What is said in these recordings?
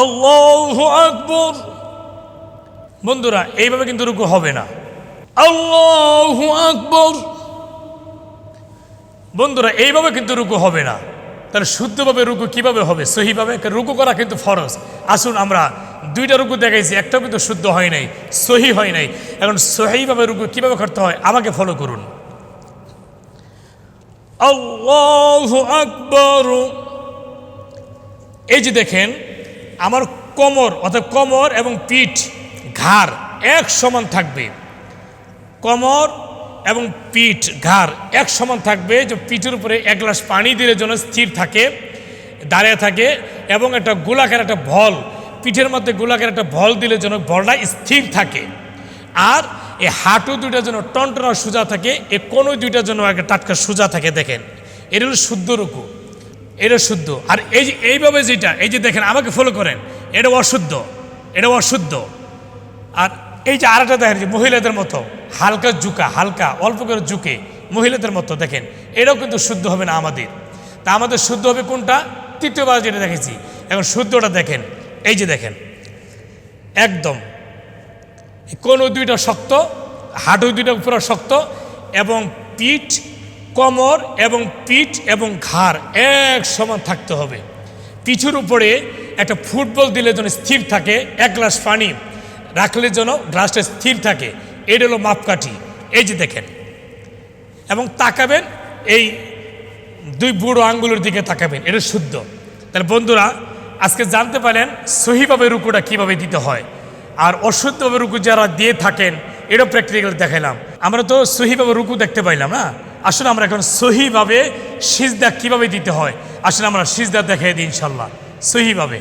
আল্লাহ আকবর। বন্ধুরা, এইভাবে কিন্তু রুকু হবে না। আল্লাহ আকবর। বন্ধুরা, এইভাবে কিন্তু রুকু হবে না। তাহলে শুদ্ধভাবে রুকু কীভাবে হবে? সহিভাবে? রুকু করা কিন্তু ফরজ। আসুন আমরা দুইটা রুকু দেখাইছি, একটাও কিন্তু শুদ্ধ হয় নাই, সহি হয় নাই। এখন সহিভাবে রুকু কীভাবে করতে হয়? আমাকে ফলো করুন। আকবর। এই যে দেখেন আমার কোমর, অর্থাৎ কোমর এবং পিঠ, ঘাড় এক সমান থাকবে। কোমর এবং পিঠ, ঘাড় এক সমান থাকবে যে পিঠের উপরে এক গ্লাস পানি দিলে যেন স্থির থাকে, দাঁড়িয়ে থাকে এবং একটা গোলাকার একটা ভল পিঠের মধ্যে গোলাকার একটা ভল দিলে যেন ভলটা স্থির থাকে। আর এই হাঁটু দুইটা যেন টনটনা সোজা থাকে, এ কোনো দুইটা যেন একটা টাটকা সোজা থাকে, দেখেন। এটা হলো শুদ্ধ রুকু। এটা শুদ্ধ। আর এই যে এইভাবে যেটা, এই যে দেখেন, আমাকে ফলো করেন, এটা অশুদ্ধ এটা অশুদ্ধ। আর এই যে আরেকটা দেখেন, যে মহিলাদের মতো, হালকা ঝুঁকা, হালকা, অল্প করে ঝুঁকে, মহিলাদের মতো দেখেন, এটাও কিন্তু শুদ্ধ হবে না আমাদের। তা আমাদের শুদ্ধ হবে কোনটা? তৃতীয়বার যেটা দেখেছি, এখন শুদ্ধটা দেখেন, এই যে দেখেন, একদম। কোনো দুইটা শক্ত, হাঁটু দুইটা পুরো শক্ত, এবং পিঠ কোমর এবং পিঠ এবং ঘাড় এক সমান থাকতে হবে। পিছুর উপরে একটা ফুটবল দিলে যেন স্থির থাকে, এক গ্লাস পানি রাখলে যেন গ্লাসটা স্থির থাকে। এটা হলো মাপকাঠি। এই যে দেখেন। এবং তাকাবেন, এই দুই বুড়ো আঙ্গুলের দিকে তাকাবেন। এটা শুদ্ধ। তাহলে বন্ধুরা, আজকে জানতে পারেন সহিভাবে রুকুটা কীভাবে দিতে হয়। আর অশুদ্ধভাবে রুকু যারা দিয়ে থাকেন এটাও প্র্যাকটিক্যাল দেখালাম আমরা তো সহিভাবে রুকু দেখতে পাইলাম না? আসলে আমরা এখন সহিভাবে সিজদা কীভাবে দিতে হয়? আসলে আমরা সিজদা দেখাই দিই ইনশাল্লাহ সহিভাবে।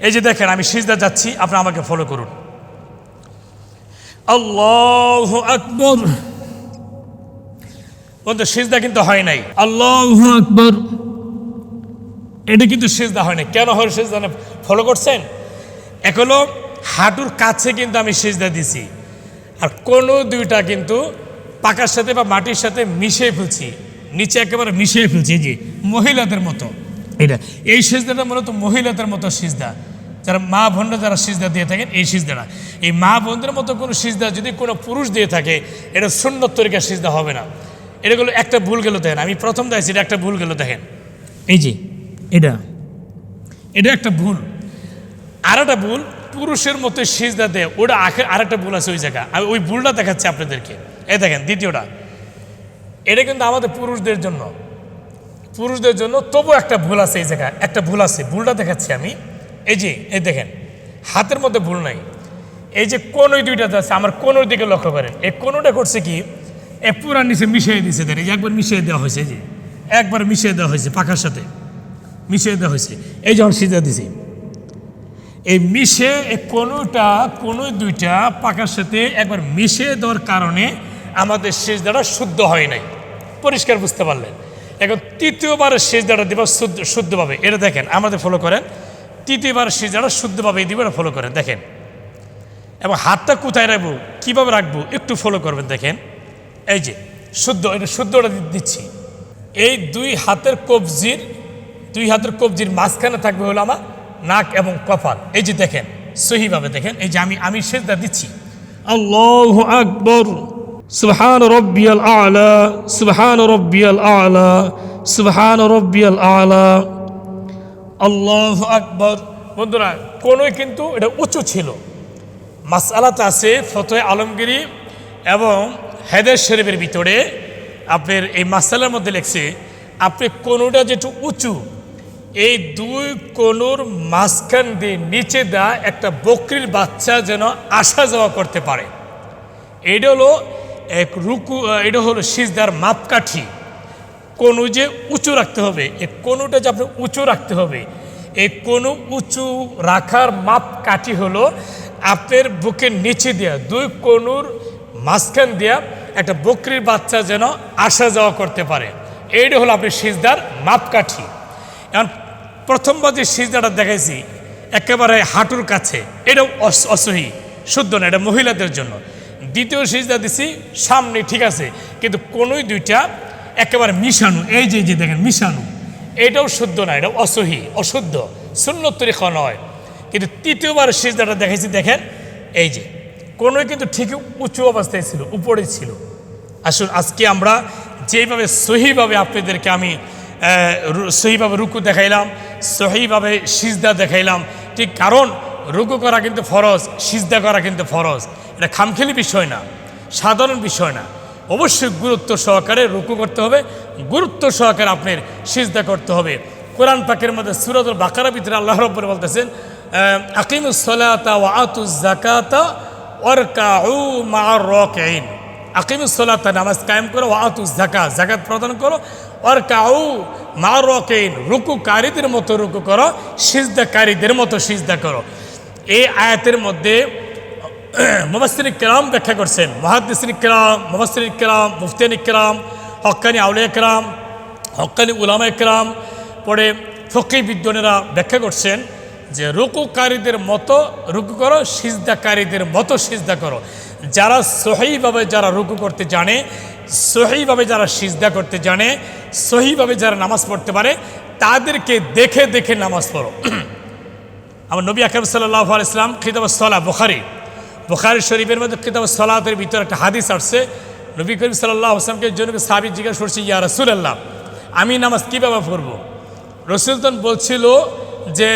এই যে দেখেন, আমি সিজদা যাচ্ছি, আপনারা আমাকে ফলো করুন। আল্লাহ আকবর। বন্ধু, সিজদা কিন্তু হয় নাই। আল্লাহ আকবর। এটা কিন্তু সেজদা হয় না কেন হয় সেজদা ফলো করছেন? এক হাঁটুর কাছে কিন্তু আমি সেজদা দিছি। আর কোনো দুইটা কিন্তু পাকার সাথে বা মাটির সাথে মিশিয়ে ফেলছি। নিচে একেবারে মিশিয়ে ফেলছি যে মহিলাদের মতো। এটা, এই সেজদাটা মূলত মহিলাদের মতো সিজদা। যারা মা বোনরা যারা সিজদা দিয়ে থাকেন, এই সিজদাটা। এই মা বোনদের মতো কোনো সিজদা যদি কোনো পুরুষ দিয়ে থাকে, এটা সুন্নত তরিকার সিজদা হবে না। এটাগুলো একটা ভুল গেল দেখেন, আমি প্রথম দেখছি এটা একটা ভুল গেল দেখেন। এই যে, এটা এটা একটা ভুল। আর একটা ভুল, পুরুষের মতো সিজদা দেয়, ওটা আখের আর একটা ভুল আছে ওই জায়গা আমি ওই ভুলটা দেখাচ্ছি আপনাদেরকে। এই দেখেন, দ্বিতীয়টা। এটা কিন্তু আমাদের পুরুষদের জন্য। পুরুষদের জন্য তবু একটা ভুল আছে এই জায়গায়, একটা ভুল আছে। ভুলটা দেখাচ্ছি আমি। এই যে, এই দেখেন, হাতের মধ্যে ভুল নাই। এই যে কোন ওই দুইটা আছে, আমার কোনোর দিকে লক্ষ্য করেন। এই কোনোটা করছে কি, এ পুরা নিচে মিশিয়ে দিয়েছে এই একবার মিশিয়ে দেওয়া হয়েছে যে, একবার মিশিয়ে দেওয়া হয়েছে পাখার সাথে। মিশিয়ে দেওয়া হয়েছে। এই যখন সিজা দিছি। এই মিশে কোনোটা কোনো দুইটা পাকার সাথে একবার মিশিয়ে দেওয়ার কারণে আমাদের শেষ দাঁড়া শুদ্ধ হয় নাই। পরিষ্কার বুঝতে পারলেন। এখন তৃতীয়বারের সেজদাটা দেবা শুদ্ধ, শুদ্ধভাবে, এটা দেখেন, আমাদের ফলো করেন। তৃতীয়বার সেজদাটা শুদ্ধভাবে এই দিবে ফলো করেন, দেখেন। এবং হাতটা কোথায় রাখব, কীভাবে রাখব, একটু ফলো করবেন, দেখেন। এই যে, শুদ্ধ, এটা শুদ্ধটা দিচ্ছি। এই দুই হাতের কবজির, দুই হাতের কবজির মাঝখানে থাকবে হলো আমার নাক এবং কপাল। এই যে দেখেন, সহিভাবে দেখেন, এই যে আমি আমি সেজদা দিচ্ছি। আল্লাহ আকবর। সুবহান রব্বিয়াল আলা, সুবহান রব্বিয়াল আলা, সুবহান রব্বিয়াল আলা। আল্লাহ আকবর। বন্ধুরা, কোনোই কিন্তু এটা উঁচু ছিল। মাসালাত আছে ফতোয় আলমগিরি এবং হেদের শরীফের ভিতরে। আপনার এই মাসালার মধ্যে লেখছে, আপনি কোনোটা যেটু উঁচু, এই দুই কোনোর মাঝখান দিয়ে নিচে দেওয়া একটা বকরির বাচ্চা যেন আসা যাওয়া করতে পারে। এটা হলো এক রুকু এটা হলো সিজদার মাপকাঠি। কোনো যে উঁচু রাখতে হবে এই কোনোটা যে আপনি উঁচু রাখতে হবে এই কোনো উঁচু রাখার মাপ কাঠি হলো আপনার বুকের নিচে দেওয়া দুই কোনুর মাঝখান দেওয়া একটা বকরির বাচ্চা যেন আসা যাওয়া করতে পারে। এইটা হলো আপনি সিজদার মাপকাঠি। এখন প্রথমবার যে সিজদাটা দেখাইছি, একেবারে হাঁটুর কাছে, এটাও অস- অসহি শুদ্ধ না, এটা মহিলাদের জন্য। দ্বিতীয় সিজদা দিছি, সামনে ঠিক আছে, কিন্তু কোনোই দুইটা একেবারে মিশানো, এই যে যে দেখেন, মিশানো, এটাও শুদ্ধ না এটা অসহি, অশুদ্ধ শূন্য তরিকা নয়, কিন্তু তৃতীয়বার সিজদাটা দেখেছি দেখেন, এই যে কোনো কিন্তু ঠিক উঁচু অবস্থায় ছিল, উপরে ছিল। আসুন, আজকে আমরা যেভাবে সহিভাবে আপনাদেরকে আমি সহিভাবে রুকু দেখাইলাম, সহিভাবে সিজদা দেখাইলাম, ঠিক কারণ রুকু করা কিন্তু ফরজ, সিজদা করা কিন্তু ফরজ। এটা খামখেলি বিষয় না, সাধারণ বিষয় না। অবশ্যই গুরুত্ব সহকারে রুকু করতে হবে, গুরুত্ব সহকারে আপনার সিজদা করতে হবে। কোরআন পাকের মধ্যে সুরতুল বাকারা ভিতরে আল্লাহ রব্বর বলতেছেন আকিমুস সলাতা ওয়া আতুজ জাকাতা ওয়ারকাউ মা'আর রাকিঈন। আকিমুস সলাতা, নামাজ কায়েম করো, ওয়া আতুজ যাকাত যাকাত প্রদান করো। ওয়ারকাউ মা'আর রাকিঈন, রুকুকারীদের মতো রুকু করো, সিজদাকারীদের মতো সিজদা করো। এই আয়াতের মধ্যে মুবাসির কেরাম ব্যাখ্যা করছেন। মহাদিসিন কেরাম মুবাসির কেরাম মুফতিয়ান কেরাম, হক্কানি আউলিয়া কেরাম, হক্কানি উলামা কেরাম, পরে ফকি বিদ্বানেরা ব্যাখ্যা করছেন যে, রুকুকারীদের মতো রুকু করো, সিজদাকারীদের মতো সিজদা করো। যারা সহিভাবে যারা রুকু করতে জানে, সহিভাবে যারা সিজদা করতে জানে, সহিভাবে যারা নামাজ পড়তে পারে, তাদেরকে দেখে দেখে নামাজ পড়ো। আমার নবী আকরম সাল্লাহ ইসলাম খিতাব সলা বুখারি। বুখারি শরীফের মধ্যে খিতাব সলাতের ভিতরে একটা হাদিস আসছে। নবী করিম সাল্লাহ আসলামকে জন্য সাহাবি জিজ্ঞাসা করছে, ইয়া রসুল আল্লাহ আমি নামাজ কীভাবে পড়ব রসুল তখন বলছিল যে,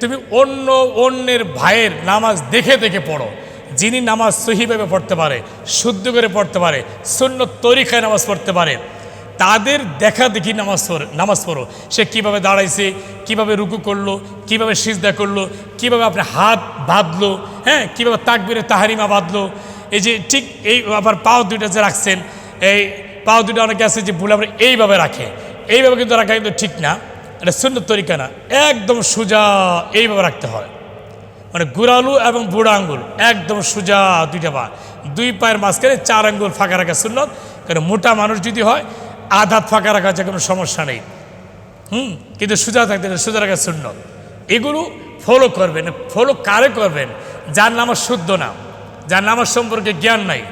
তুমি অন্য অন্যের ভাইয়ের নামাজ দেখে দেখে পড়ো। যিনি নামাজ সহিভাবে পড়তে পারে, শুদ্ধ করে পড়তে পারে শূন্য তরিকায় নামাজ পড়তে পারে। তাদের দেখা দেখি নামাজ পড়ে, নামাজ পড়ো। সে কীভাবে দাঁড়াইছে, কীভাবে রুকু করল, কীভাবে সিজদা করল, কীভাবে আপনার হাত বাঁধলো হ্যাঁ কীভাবে তাকবিরে তাহারিমা বাঁধলো। এই যে ঠিক এই আবার পাও দুইটা যে রাখছেন, এই পাও দুইটা অনেকে আছে যে ভুল আবার এইভাবে রাখে। এইভাবে কিন্তু রাখা কিন্তু ঠিক না, এটা সুন্দর তরিকা না। একদম সোজা এইভাবে রাখতে হয়। মানে গুড়ালু এবং বুড়া আঙ্গুল, একদম সোজা দুইটা পা। দুই পায়ের মাঝখানে চার আঙ্গুল ফাঁকা রাখা সুন্নত। কারণ মোটা মানুষ যদি হয় আধাত ফাঁকা রাখা যে কোনো সমস্যা নেই। হুম? কিন্তু সোজা থাকতে সোজা রাখা শূন্য। এগুলো ফলো করবেন ফলো কারে করবেন? যার নামাজ শুদ্ধ না, যার নামাজ সম্পর্কে জ্ঞান নাই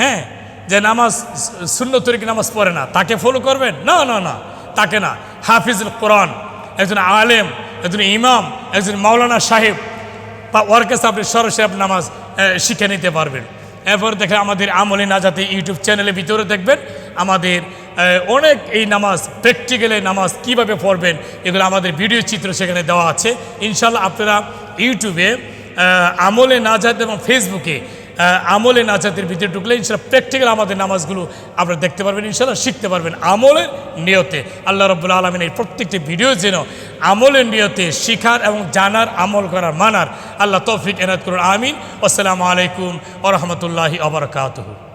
হ্যাঁ? যে নামাজ শূন্য তরিকে নামাজ পড়ে না, তাকে ফলো করবেন? না না না, তাকে না। হাফিজুল কোরআন, একজন আলেম, একজন ইমাম, একজন মাওলানা সাহেব, বা ওর আপনি সরাসরি আপনি নামাজ শিখে নিতে পারবেন। এরপর দেখে আমাদের আমলে না যাতে ইউটিউব চ্যানেলের ভিতরে দেখবেন, আমাদের অনেক এই নামাজ, প্র্যাকটিক্যালে নামাজ কীভাবে পড়বেন, এগুলো আমাদের ভিডিও চিত্র সেখানে দেওয়া আছে। ইনশাল্লাহ আপনারা ইউটিউবে আমলে নাজাত এবং ফেসবুকে আমলে নাজাতের ভিতরে ঢুকলে ইনশাল্লাহ প্র্যাকটিক্যাল আমাদের নামাজগুলো আপনারা দেখতে পারবেন ইনশাল্লাহ শিখতে পারবেন আমলের নিয়তে। আল্লাহ রব্বুল আলমিন এই প্রত্যেকটি ভিডিও যেন আমলের নিয়তে শিখার এবং জানার, আমল করার, মানার, আল্লাহ তৌফিক এনায়ত করুন, আমিন। আসসালামু আলাইকুম ওরহমতুল্লাহি আবরকাতহু